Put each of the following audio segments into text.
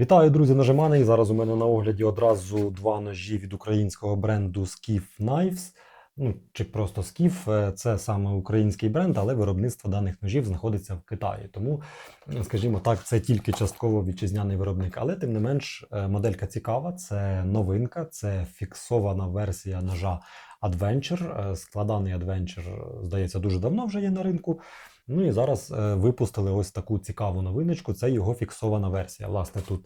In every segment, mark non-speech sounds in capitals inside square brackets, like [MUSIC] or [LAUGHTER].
Вітаю, друзі, нажимани. Зараз у мене на огляді одразу два ножі від українського бренду Skiff Knives. Ну, чи просто Skiff. Е, Це саме український бренд, але виробництво даних ножів знаходиться в Китаї. Тому, скажімо так, це тільки частково вітчизняний виробник. Але тим не менш, е, моделька цікава, це новинка, це фіксована версія ножа Adventure. Е, Складаний Adventure, здається, дуже давно вже є на ринку. Ну і зараз е, випустили ось таку цікаву новиночку. Це його фіксована версія. Власне, тут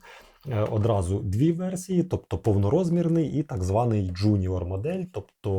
е, одразу дві версії, тобто повнорозмірний і так званий Junior модель. Тобто,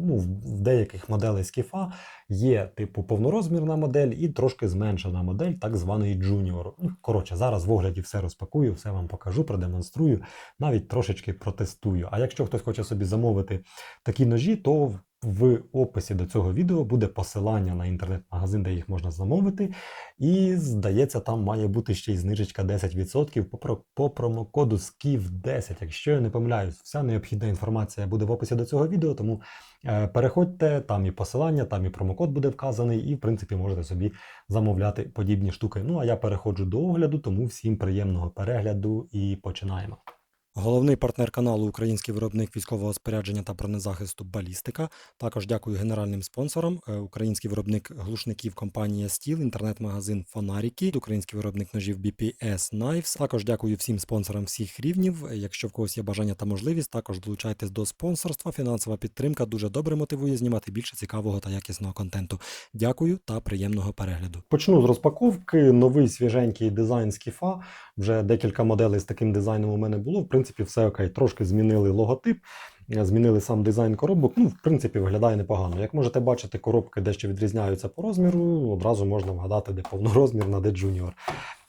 ну, в деяких моделей скіфа є типу повнорозмірна модель і трошки зменшена модель, так званий Junior. Ну, коротше, зараз в огляді все розпакую, все вам покажу, продемонструю, навіть трошечки протестую. А якщо хтось хоче собі замовити такі ножі, то в описі до цього відео буде посилання на інтернет-магазин, де їх можна замовити. І здається, там має бути ще й знижечка 10% по, по промокоду SKIF10. Якщо я не помиляюсь, вся необхідна інформація буде в описі до цього відео, тому е, переходьте, там і посилання, там і промокод буде вказаний, і в принципі можете собі замовляти подібні штуки. Ну а я переходжу до огляду, тому всім приємного перегляду і починаємо. Головний партнер каналу український виробник військового спорядження та бронезахисту Балістика. Також дякую генеральним спонсорам. Е, Український виробник глушників компанія Стіл, інтернет-магазин Фонаріки, український виробник ножів BPS Knives. Також дякую всім спонсорам всіх рівнів. Е, Якщо в когось є бажання та можливість, також долучайтесь до спонсорства. Фінансова підтримка дуже добре мотивує знімати більше цікавого та якісного контенту. Дякую та приємного перегляду. Почну з розпаковки. Новий свіженький дизайн скіфа. Вже декілька моделей з таким дизайном у мене було. В принципі, все окей. Трошки змінили логотип, е, змінили сам дизайн коробок. Ну, в принципі, виглядає непогано. Як можете бачити, коробки дещо відрізняються по розміру. Одразу можна вгадати, де повнорозмірна, де джуніор.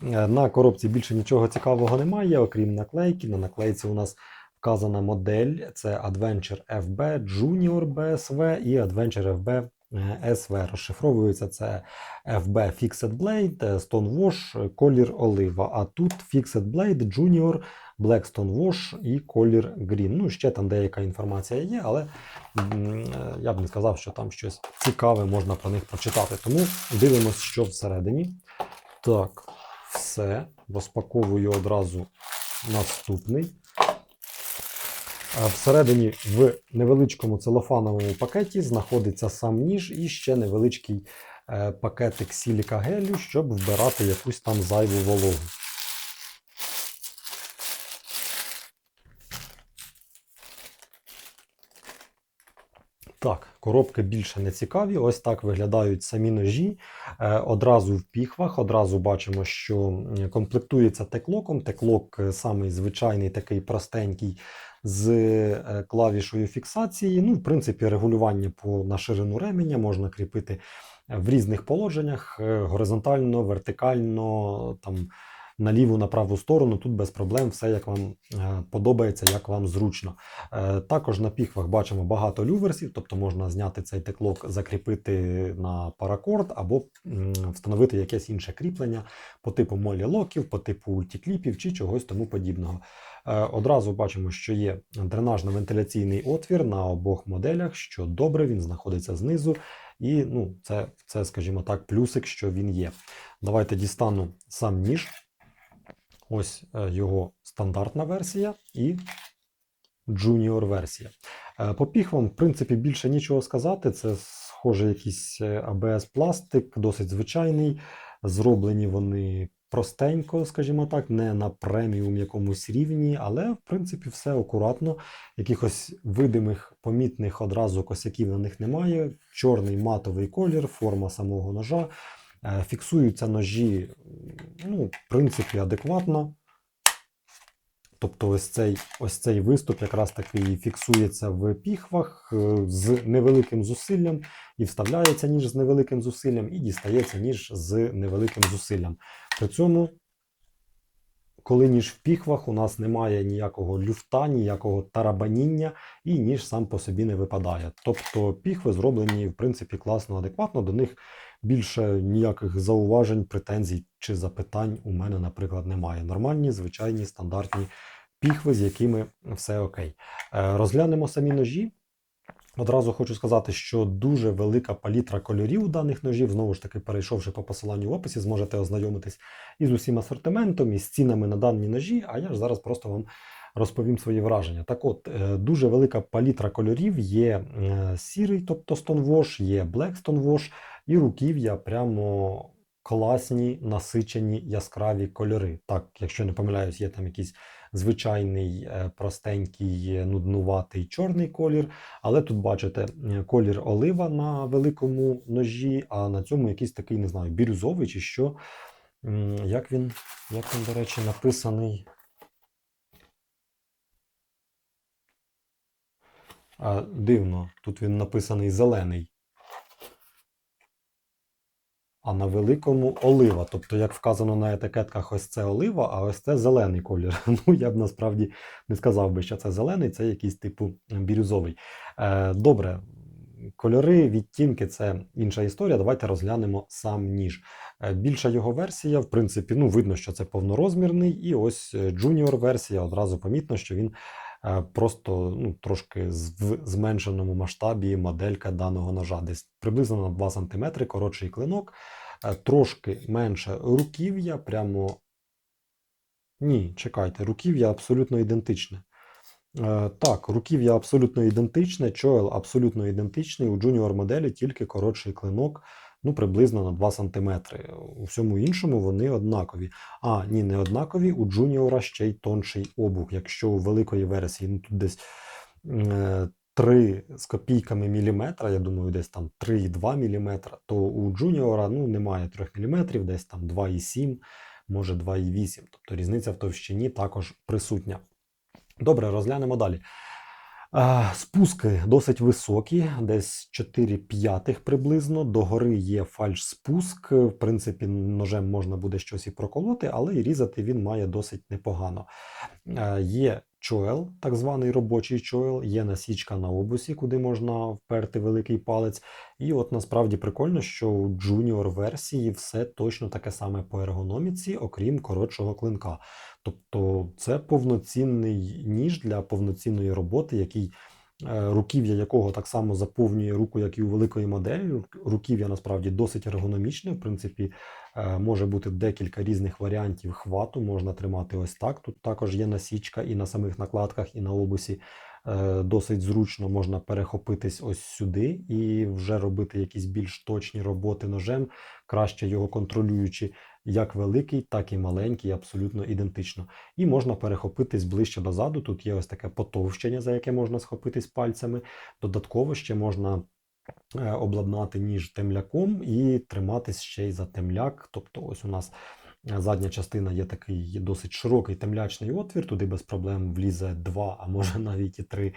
Е, На коробці більше нічого цікавого немає, окрім наклейки. На наклейці у нас вказана модель: це Adventure FB, Junior BSV і Adventure FB е, SV. Розшифровується це FB Fixed Blade, е, Stonewash, е, колір олива. А тут Fixed Blade, Junior, Black Stonewash і колір Green. Ну, ще там деяка інформація є, але е, я б не сказав, що там щось цікаве можна про них прочитати. Тому дивимось, що всередині. Так, все. Розпаковую одразу наступний. Всередині в невеличкому целофановому пакеті знаходиться сам ніж і ще невеличкий е, пакетик сіліка гелю, щоб вбирати якусь там зайву вологу. Так, коробки більше не цікаві. Ось так виглядають самі ножі. Е, Одразу в піхвах, одразу бачимо, що комплектується теклоком. Теклок е, самий звичайний, такий простенький з е, клавішою фіксації. Ну, в принципі, регулювання по на ширину ременя можна кріпити в різних положеннях: горизонтально, вертикально, там на ліву, на праву сторону. Тут без проблем все як вам е, подобається, як вам зручно. Е, Також на піхвах бачимо багато люверсів, тобто можна зняти цей теклок, закріпити на паракорд або встановити якесь інше кріплення по типу молі-локів, по типу ультікліпів чи чогось тому подібного. Е, Одразу бачимо, що є дренажно-вентиляційний отвір на обох моделях, що добре, він знаходиться знизу. І ну, це, це, скажімо так, плюсик, що він є. Давайте дістану сам ніж. Ось е, його стандартна версія і Junior версія. Е, По піхвам, в принципі, більше нічого сказати. Це схоже якийсь АБС пластик, досить звичайний. Зроблені вони простенько, скажімо так, не на преміум якомусь рівні, але в принципі все акуратно. Якихось видимих, помітних одразу косяків на них немає. Чорний матовий колір, форма самого ножа. Е, Фіксуються ножі, ну, в принципі, адекватно. Тобто ось цей, ось цей виступ якраз таки фіксується в піхвах е, з невеликим зусиллям, і вставляється ніж з невеликим зусиллям, і дістається ніж з невеликим зусиллям. При цьому, коли ніж в піхвах, у нас немає ніякого люфта, ніякого тарабаніння, і ніж сам по собі не випадає. Тобто піхви зроблені, в принципі, класно, адекватно, до них більше ніяких зауважень, претензій чи запитань у мене, наприклад, немає. Нормальні, звичайні, стандартні піхви, з якими все окей. Е, Розглянемо самі ножі. Одразу хочу сказати, що дуже велика палітра кольорів у даних ножів. Знову ж таки, перейшовши по посиланню в описі, зможете ознайомитись із усім асортиментом, із цінами на дані ножі. А я ж зараз просто вам розповім свої враження. Так от, е, дуже велика палітра кольорів є е, сірий, тобто Stonewash, є Black Stonewash, і руків'я прямо класні, насичені, яскраві кольори. Так, якщо не помиляюсь, є там якийсь звичайний, е, простенький, нуднуватий чорний колір. Але тут бачите е, колір олива на великому ножі, а на цьому якийсь такий, не знаю, бірюзовий чи що. Як він, як він, до речі, написаний. Дивно, тут він написаний зелений. А на великому олива. Тобто, як вказано на етикетках, ось це олива, а ось це зелений колір. [LAUGHS] Ну, я б насправді не сказав би, що це зелений, це якийсь типу бірюзовий. Е, добре, кольори, відтінки це інша історія. Давайте розглянемо сам ніж. Е, більша його версія, в принципі, ну, видно, що це повнорозмірний, і ось джуніор версія одразу помітно, що він е, просто ну, трошки в зменшеному масштабі моделька даного ножа. Десь приблизно на 2 см коротший клинок, е, трошки менше руків'я, прямо. Ні, чекайте, руків'я абсолютно ідентичне. Е, так, руків'я абсолютно ідентичне, чойл абсолютно ідентичний. У джуніор моделі тільки коротший клинок, ну приблизно на 2 см. У всьому іншому вони однакові. А, ні, не однакові. У джуніора ще й тонший обух. Якщо у великої версії ну, тут десь е, 3 з копійками міліметра, я думаю, десь там 3,2 міліметра, то у джуніора ну, немає 3 міліметрів, десь там 2,7, може 2,8. Тобто різниця в товщині також присутня. Добре, розглянемо далі. Спуски досить високі, десь 4 п'ятих приблизно. Догори є фальш-спуск. В принципі, ножем можна буде щось і проколоти, але і різати він має досить непогано. Е, Є чоел, так званий робочий чоел, є насічка на обусі, куди можна вперти великий палець. І от насправді прикольно, що у джуніор версії все точно таке саме по ергономіці, окрім коротшого клинка. Тобто це повноцінний ніж для повноцінної роботи, який е, руків'я якого так само заповнює руку, як і у великої моделі. Руків'я насправді досить ергономічне. В принципі, е, може бути декілька різних варіантів хвату. Можна тримати ось так. Тут також є насічка і на самих накладках, і на обусі. Е, Досить зручно можна перехопитись ось сюди і вже робити якісь більш точні роботи ножем, краще його контролюючи як великий, так і маленький, абсолютно ідентично. І можна перехопитись ближче дозаду. Тут є ось таке потовщення, за яке можна схопитись пальцями. Додатково ще можна е, обладнати ніж темляком і триматись ще й за темляк. Тобто, ось у нас е, задня частина є такий досить широкий темлячний отвір, туди без проблем влізе два, а може навіть і три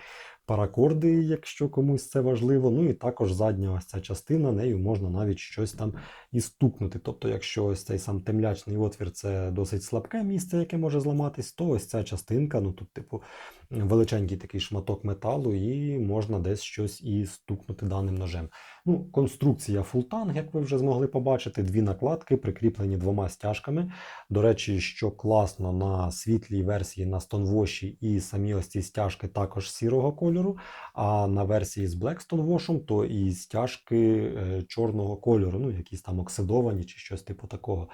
паракорди, якщо комусь це важливо. Ну і також задня ось ця частина, нею можна навіть щось там і стукнути. Тобто, якщо ось цей сам темлячний отвір це досить слабке місце, яке може зламатись, то ось ця частинка, ну тут, типу, величенький такий шматок металу, і можна десь щось і стукнути даним ножем. Ну, конструкція фултанг, як ви вже змогли побачити, дві накладки прикріплені двома стяжками. До речі, що класно на світлій версії на Stonewash і самі ось ці стяжки також сірого кольору. А на версії з Black Stonewash, то і стяжки е, чорного кольору, ну якісь там оксидовані чи щось типу такого.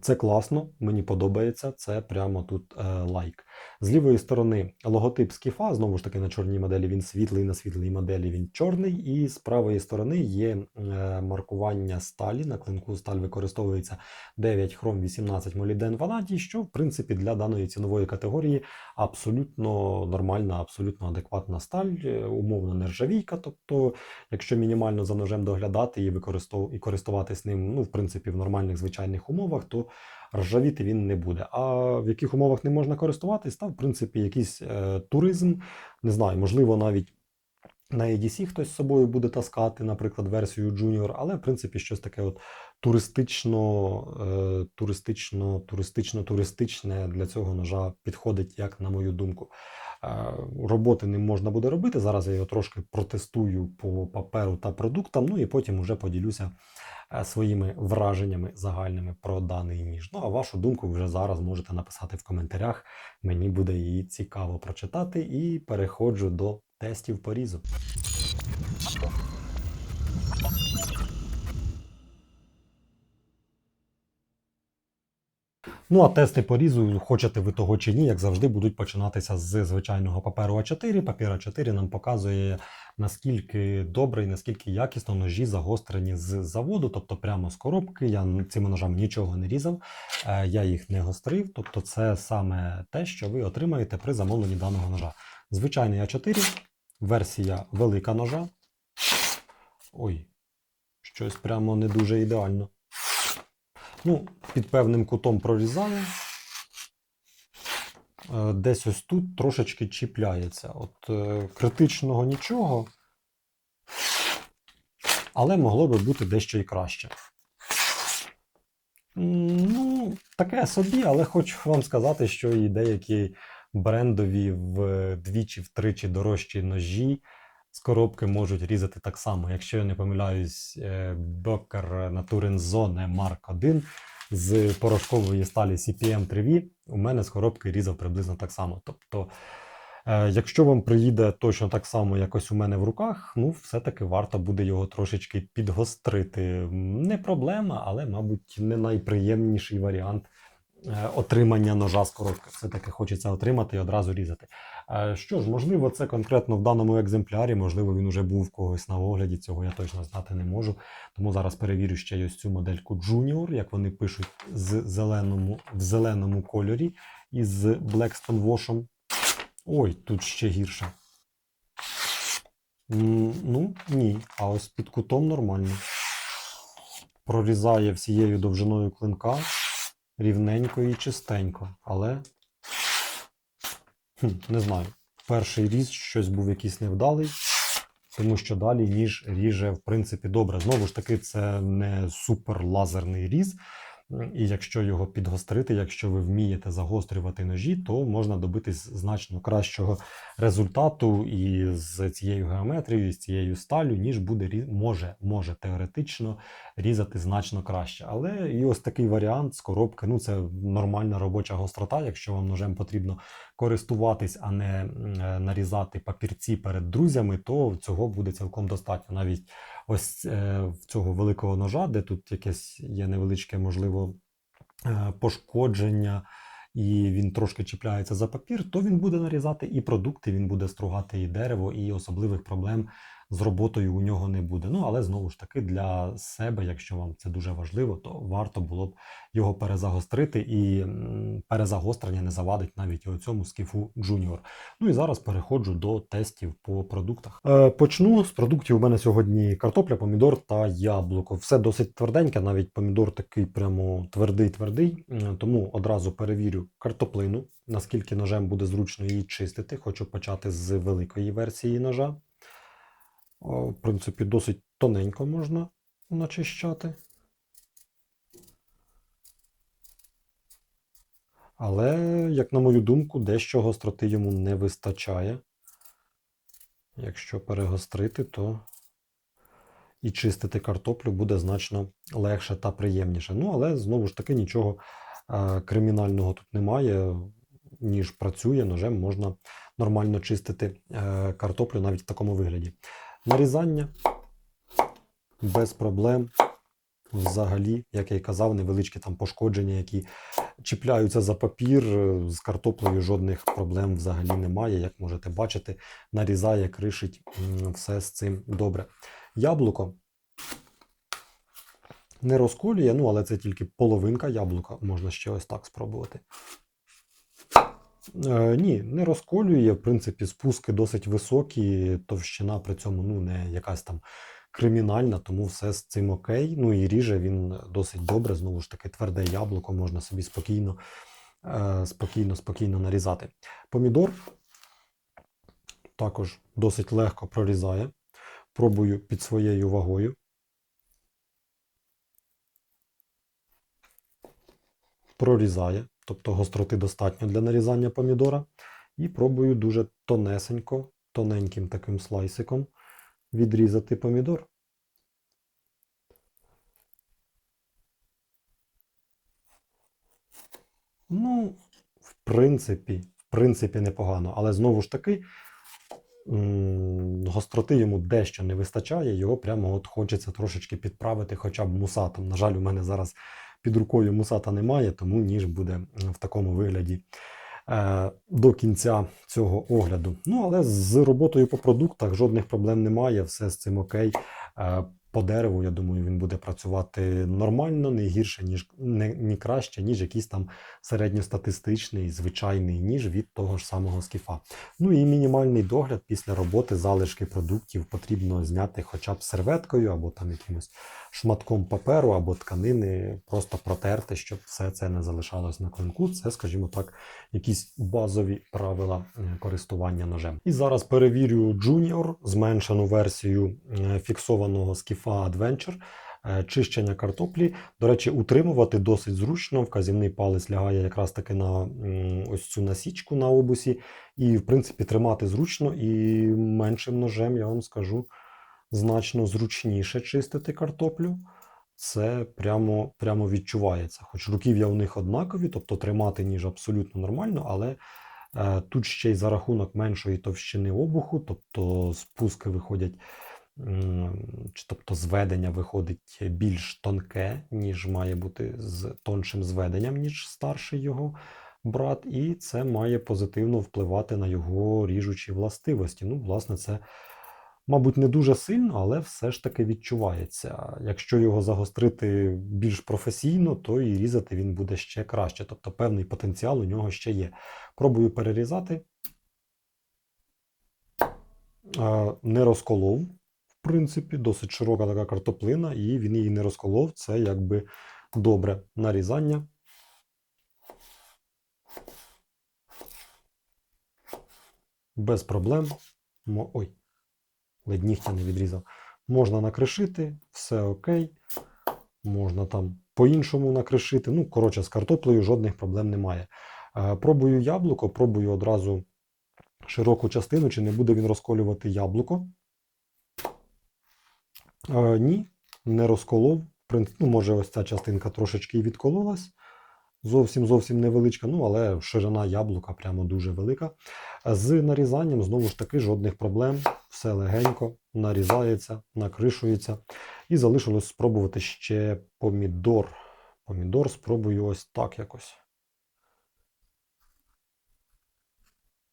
Це класно, мені подобається. Це прямо тут е, лайк. З лівої сторони логотип скіфа, знову ж таки, на чорній моделі він світлий, на світлій моделі він чорний. І з правої сторони є е, маркування сталі. На клинку сталь використовується 9 хром 18 молібден ванадій, що в принципі для даної цінової категорії абсолютно нормальна, абсолютно адекватна сталь, е, умовно нержавійка. Тобто, якщо мінімально за ножем доглядати і використов... і користуватись ним, ну, в принципі, в нормальних звичайних умовах, то ржавіти він не буде. А в яких умовах не можна користуватись, та в принципі якийсь е, туризм, не знаю, можливо, навіть. На EDC хтось з собою буде таскати, наприклад, версію Junior, але в принципі щось таке от туристично, е, туристично, туристично, туристичне для цього ножа підходить, як на мою думку. Е, роботи ним можна буде робити. Зараз я його трошки протестую по паперу та продуктам, ну і потім вже поділюся е, своїми враженнями загальними про даний ніж. Ну а вашу думку вже зараз можете написати в коментарях. Мені буде її цікаво прочитати і переходжу до тестів порізу. Ну а тести по різу, хочете ви того чи ні, як завжди, будуть починатися з звичайного паперу А4. Папір А4 нам показує, наскільки добре і наскільки якісно ножі загострені з заводу, тобто прямо з коробки. Я цими ножами нічого не різав, е, я їх не гострив. Тобто, це саме те, що ви отримаєте при замовленні даного ножа. Звичайний А4, версія велика ножа. Ой, щось прямо не дуже ідеально. Ну, під певним кутом прорізає. Е, Десь ось тут трошечки чіпляється. От е, критичного нічого. Але могло би бути дещо і краще. Ну, таке собі, але хочу вам сказати, що і деякі брендові вдвічі-втричі дорожчі ножі з коробки можуть різати так само. Якщо я не помиляюсь, е, Бекер Naturen Zone Mark 1 з порошкової сталі CPM 3V у мене з коробки різав приблизно так само. Тобто, е, якщо вам приїде точно так само, як ось у мене в руках, ну все-таки варто буде його трошечки підгострити. Не проблема, але, мабуть, не найприємніший варіант отримання ножа з коробки. Все-таки хочеться отримати і одразу різати. Е, Що ж, можливо, це конкретно в даному екземплярі, можливо, він уже був в когось на огляді, цього я точно знати не можу. Тому зараз перевірю ще й ось цю модельку Junior, як вони пишуть з зеленому, в зеленому кольорі із Blackstone Wash. Ой, тут ще гірше. Ну, ні. А ось під кутом нормально. Прорізає всією довжиною клинка рівненько і чистенько. Але хм, не знаю. Перший різ щось був якийсь невдалий, тому що далі ніж ріже, в принципі, добре. Знову ж таки, це не супер лазерний різ. І якщо його підгострити, якщо ви вмієте загострювати ножі, то можна добитись значно кращого результату і з цією геометрією, і з цією сталю, ніж буде може, може теоретично різати значно краще. Але і ось такий варіант з коробки. Ну це нормальна робоча гострота. Якщо вам ножем потрібно користуватись, а не нарізати папірці перед друзями, то цього буде цілком достатньо. Навіть ось е, цього великого ножа, де тут якесь є невеличке, можливо, е, пошкодження, і він трошки чіпляється за папір, то він буде нарізати і продукти, він буде стругати і дерево, і особливих проблем з роботою у нього не буде. Ну, але знову ж таки, для себе, якщо вам це дуже важливо, то варто було б його перезагострити, і перезагострення не завадить навіть і цьому скіфу Junior. Ну і зараз переходжу до тестів по продуктах. Е, почну з продуктів. У мене сьогодні картопля, помідор та яблуко. Все досить тверденьке, навіть помідор такий прямо твердий-твердий. Тому одразу перевірю картоплину, наскільки ножем буде зручно її чистити. Хочу почати з великої версії ножа. В принципі, досить тоненько можна начищати. Але, як на мою думку, дещо гостроти йому не вистачає. Якщо перегострити, то і чистити картоплю буде значно легше та приємніше. Ну, але знову ж таки нічого е, кримінального тут немає. Ніж працює, ножем можна нормально чистити е, картоплю навіть в такому вигляді. Нарізання без проблем. Взагалі, як я й казав, невеличкі там пошкодження, які чіпляються за папір. е, З картоплею жодних проблем взагалі немає. Як можете бачити, нарізає, кришить все з цим добре. Яблуко не розколює, ну але це тільки половинка яблука. Можна ще ось так спробувати. Е, ні, не розколює. В принципі, спуски досить високі, товщина при цьому ну, не якась там кримінальна, тому все з цим окей. Ну і ріже він досить добре. Знову ж таки, тверде яблуко можна собі спокійно, е, спокійно, спокійно нарізати. Помідор також досить легко прорізає. Пробую під своєю вагою. Прорізає, тобто гостроти достатньо для нарізання помідора. І пробую дуже тонесенько, тоненьким таким слайсиком відрізати помідор. Ну, в принципі, в принципі, непогано. Але знову ж таки, гостроти йому дещо не вистачає, його прямо от хочеться трошечки підправити хоча б мусатом. На жаль, у мене зараз під рукою мусата немає, тому ніж буде в такому вигляді е, до кінця цього огляду. Ну, але з роботою по продуктах жодних проблем немає, все з цим окей. По дереву, я думаю, він буде працювати нормально, не гірше, ніж не, не краще, ніж якийсь там середньостатистичний звичайний ніж від того ж самого скіфа. Ну і мінімальний догляд після роботи залишки продуктів потрібно зняти хоча б серветкою або там якимось шматком паперу або тканини, просто протерти, щоб все це не залишалось на клинку. Це, скажімо так, якісь базові правила користування ножем. І зараз перевірю Junior, зменшену версію фіксованого скіфа Adventure. Е, Чищення картоплі. До речі, утримувати досить зручно. Вказівний палець лягає якраз таки на ось цю насічку на обусі. І, в принципі, тримати зручно і меншим ножем, я вам скажу, значно зручніше чистити картоплю. Це прямо, прямо відчувається. Хоч руків'я у них однакові, тобто тримати ніж абсолютно нормально, але е, тут ще й за рахунок меншої товщини обуху, тобто спуски виходять, тобто зведення виходить більш тонке, ніж має бути з тоншим зведенням, ніж старший його брат, і це має позитивно впливати на його ріжучі властивості. Ну, власне, це мабуть, не дуже сильно, але все ж таки відчувається. Якщо його загострити більш професійно, то і різати він буде ще краще. Тобто певний потенціал у нього ще є. Пробую перерізати. Не розколов, принципі, досить широка така картоплина, і він її не розколов. Це якби добре нарізання. Без проблем. Ой, ледь нігтя не відрізав. Можна накришити, все окей. Можна там по-іншому накришити. Ну, коротше, з картоплею жодних проблем немає. Е, Пробую яблуко, пробую одразу широку частину, чи не буде він розколювати яблуко. Е, ні, не розколов. Ну, може, ось ця частинка трошечки і відкололась. Зовсім зовсім невеличка, ну але ширина яблука прямо дуже велика. З нарізанням, знову ж таки, жодних проблем. Все легенько нарізається, накришується. І залишилось спробувати ще помідор. Помідор спробую ось так якось.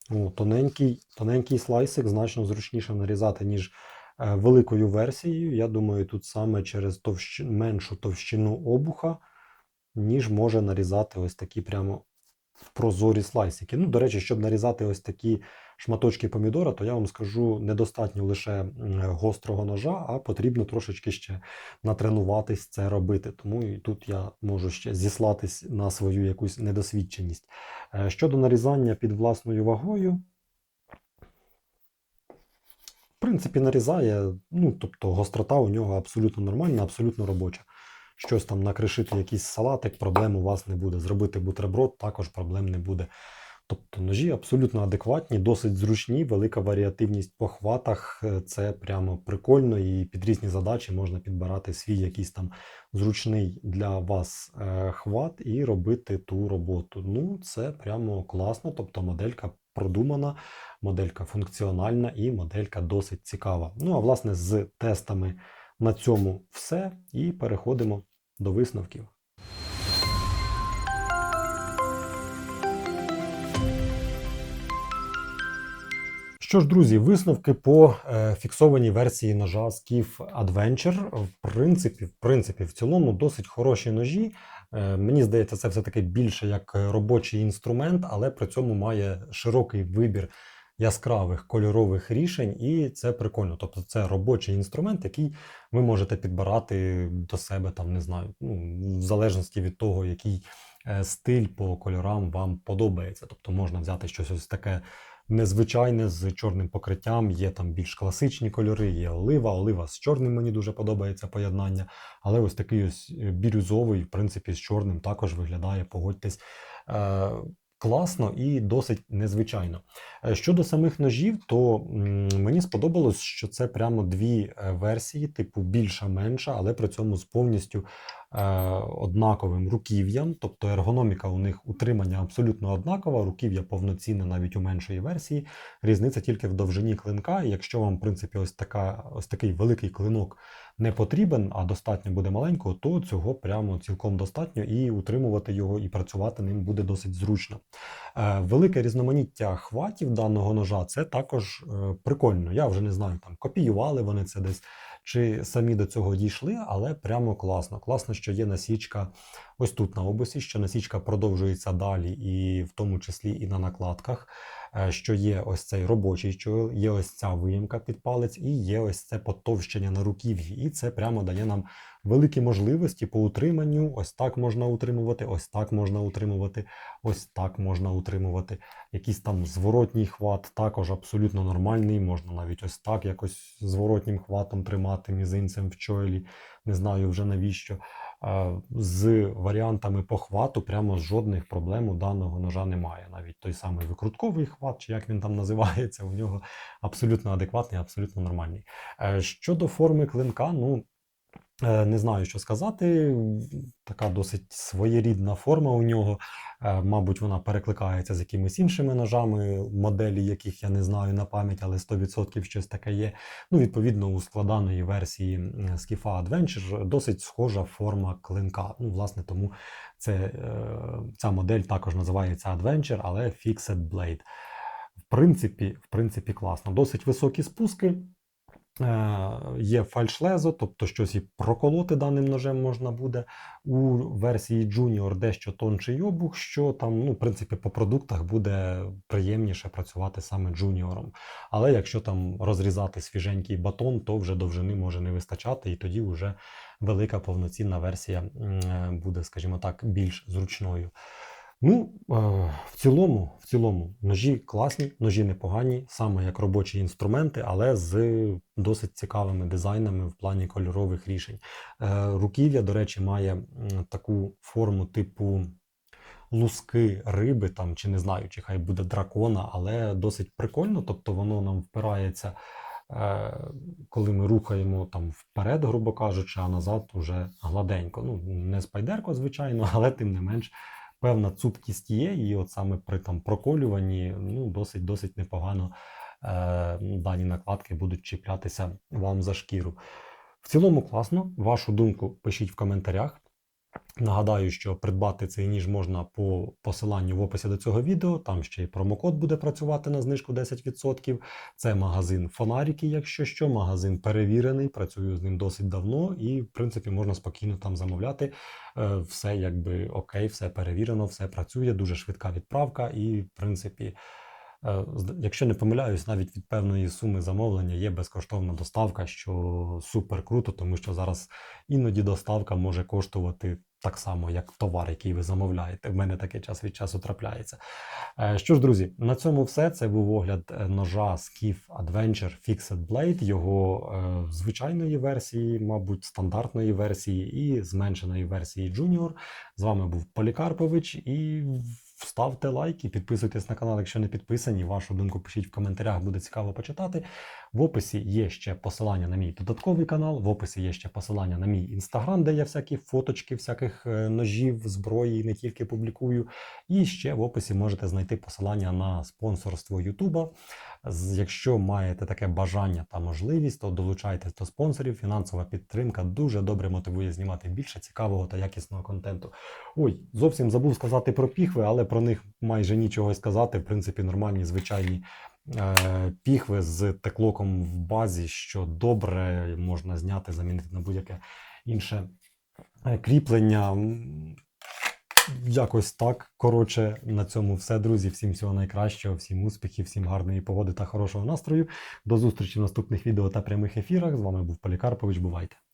О, тоненький, тоненький слайсик значно зручніше нарізати, ніж великою версією. Я думаю, тут саме через товщ... меншу товщину обуха, ніж може нарізати ось такі прямо прозорі слайсики. Ну, до речі, щоб нарізати ось такі шматочки помідора, то я вам скажу, недостатньо лише гострого ножа, а потрібно трошечки ще натренуватись це робити. Тому і тут я можу ще зіслатись на свою якусь недосвідченість. Е, Щодо нарізання під власною вагою, принципі, нарізає, ну, тобто гострота у нього абсолютно нормальна, абсолютно робоча. Щось там накришити, якийсь салатик, проблем у вас не буде. Зробити бутерброд також проблем не буде. Тобто ножі абсолютно адекватні, досить зручні, велика варіативність по хватах. е, Це прямо прикольно, і під різні задачі можна підбирати свій якийсь там зручний для вас е, хват і робити ту роботу. Ну, це прямо класно. Тобто моделька продумана, моделька функціональна і моделька досить цікава. Ну а власне з тестами на цьому все. І переходимо до висновків. Що ж, друзі, висновки по е, фіксованій версії ножа Skiff Adventure. В принципі, в принципі, в цілому досить хороші ножі. Е, мені здається, це все-таки більше як робочий інструмент, але при цьому має широкий вибір яскравих кольорових рішень, і це прикольно. Тобто, це робочий інструмент, який ви можете підбирати до себе, там не знаю, ну, в залежності від того, який е, стиль по кольорам вам подобається. Тобто можна взяти щось ось таке незвичайне з чорним покриттям. Є там більш класичні кольори, є олива. Олива з чорним мені дуже подобається поєднання. Але ось такий ось е, бірюзовий, в принципі, з чорним також виглядає, погодьтесь. Е- Класно і досить незвичайно. Е, Щодо самих ножів, то мені сподобалось, що це прямо дві версії, типу більша-менша, але при цьому з повністю однаковим руків'ям, тобто ергономіка у них утримання абсолютно однакова, руків'я повноцінне навіть у меншої версії. Різниця тільки в довжині клинка. Якщо вам, в принципі, ось така, ось такий великий клинок не потрібен, а достатньо буде маленького, то цього прямо цілком достатньо, і утримувати його і працювати ним буде досить зручно. Е, Велике різноманіття хватів даного ножа це також е, прикольно. Я вже не знаю, там копіювали вони це десь чи самі до цього дійшли, але прямо класно. Класно, що є насічка ось тут на обусі, що насічка продовжується далі, і в тому числі і на накладках. Е, Що є ось цей робочий чойл, є ось ця виїмка під палець, і є ось це потовщення на руків'ї. І це прямо дає нам великі можливості по утриманню. Ось так можна утримувати, ось так можна утримувати, ось так можна утримувати. Якийсь там зворотній хват, також абсолютно нормальний. Можна навіть ось так якось зворотнім хватом тримати мізинцем в чойлі. Не знаю вже навіщо. З варіантами по хвату прямо жодних проблем у даного ножа немає. Навіть той самий викрутковий хват, чи як він там називається, у нього абсолютно адекватний, абсолютно нормальний. Е, Щодо форми клинка, ну. Е, Не знаю, що сказати. Така досить своєрідна форма у нього. Е, Мабуть, вона перекликається з якимись іншими ножами, моделі яких я не знаю на пам'ять, але 100% щось таке є. Ну, відповідно, у складаної версії Skifa Adventure досить схожа форма клинка. Ну, власне, тому це, е, ця модель також називається Adventure, але Fixed Blade. В принципі, в принципі, класно. Досить високі спуски. Е, Є фальшлезо, тобто щось і проколоти даним ножем можна буде. У версії Junior дещо тонший обух, що там, ну, в принципі, по продуктах буде приємніше працювати саме джуніором. Але якщо там розрізати свіженький батон, то вже довжини може не вистачати, і тоді вже велика повноцінна версія е, буде, скажімо так, більш зручною. Ну, е, в цілому, в цілому, ножі класні, ножі непогані, саме як робочі інструменти, але з досить цікавими дизайнами в плані кольорових рішень. Е, Руків'я, до речі, має таку форму типу луски риби, там, чи не знаю, чи хай буде дракона, але досить прикольно, тобто воно нам впирається. е, Коли ми рухаємо там вперед, грубо кажучи, а назад уже гладенько. Ну, не спайдерко, звичайно, [LAUGHS] але тим не менш певна цупкість є, і от саме при там проколюванні ну, досить досить непогано е, дані накладки будуть чіплятися вам за шкіру. В цілому класно. Вашу думку пишіть в коментарях. Нагадаю, що придбати цей ніж можна по посиланню в описі до цього відео. Там ще й промокод буде працювати на знижку 10%. Це магазин Фонарики, якщо що, магазин перевірений, працюю з ним досить давно, і в принципі можна спокійно там замовляти. Е, Все якби окей, все перевірено, все працює, дуже швидка відправка, і в принципі. Е, Якщо не помиляюсь, навіть від певної суми замовлення є безкоштовна доставка, що супер круто, тому що зараз іноді доставка може коштувати так само, як товар, який ви замовляєте. В мене таке час від часу трапляється. Е, Що ж, друзі, на цьому все. Це був огляд е, ножа Skiff Adventure Fixed Blade, його е, звичайної версії, мабуть, стандартної версії і зменшеної версії Junior. З вами був Полікарпович і ставте лайки, підписуйтесь на канал, якщо не підписані. Вашу думку пишіть в коментарях, буде цікаво почитати. В описі є ще посилання на мій додатковий канал. В описі є ще посилання на мій інстаграм, де я всякі фоточки, всяких е, ножів, зброї не тільки публікую. І ще в описі можете знайти посилання на спонсорство Ютуба. Якщо маєте таке бажання та можливість, то долучайтесь до спонсорів. Фінансова підтримка дуже добре мотивує знімати більше цікавого та якісного контенту. Ой, зовсім забув сказати про піхви, але про них майже нічого сказати. В принципі, нормальні звичайні е, піхви з теклоком в базі, що добре можна зняти, замінити на будь-яке інше е, кріплення. Якось так. Коротше, на цьому все, друзі. Всім всього найкращого, всім успіхів, всім гарної погоди та хорошого настрою. До зустрічі в наступних відео та прямих ефірах. З вами був Полікарпович. Бувайте!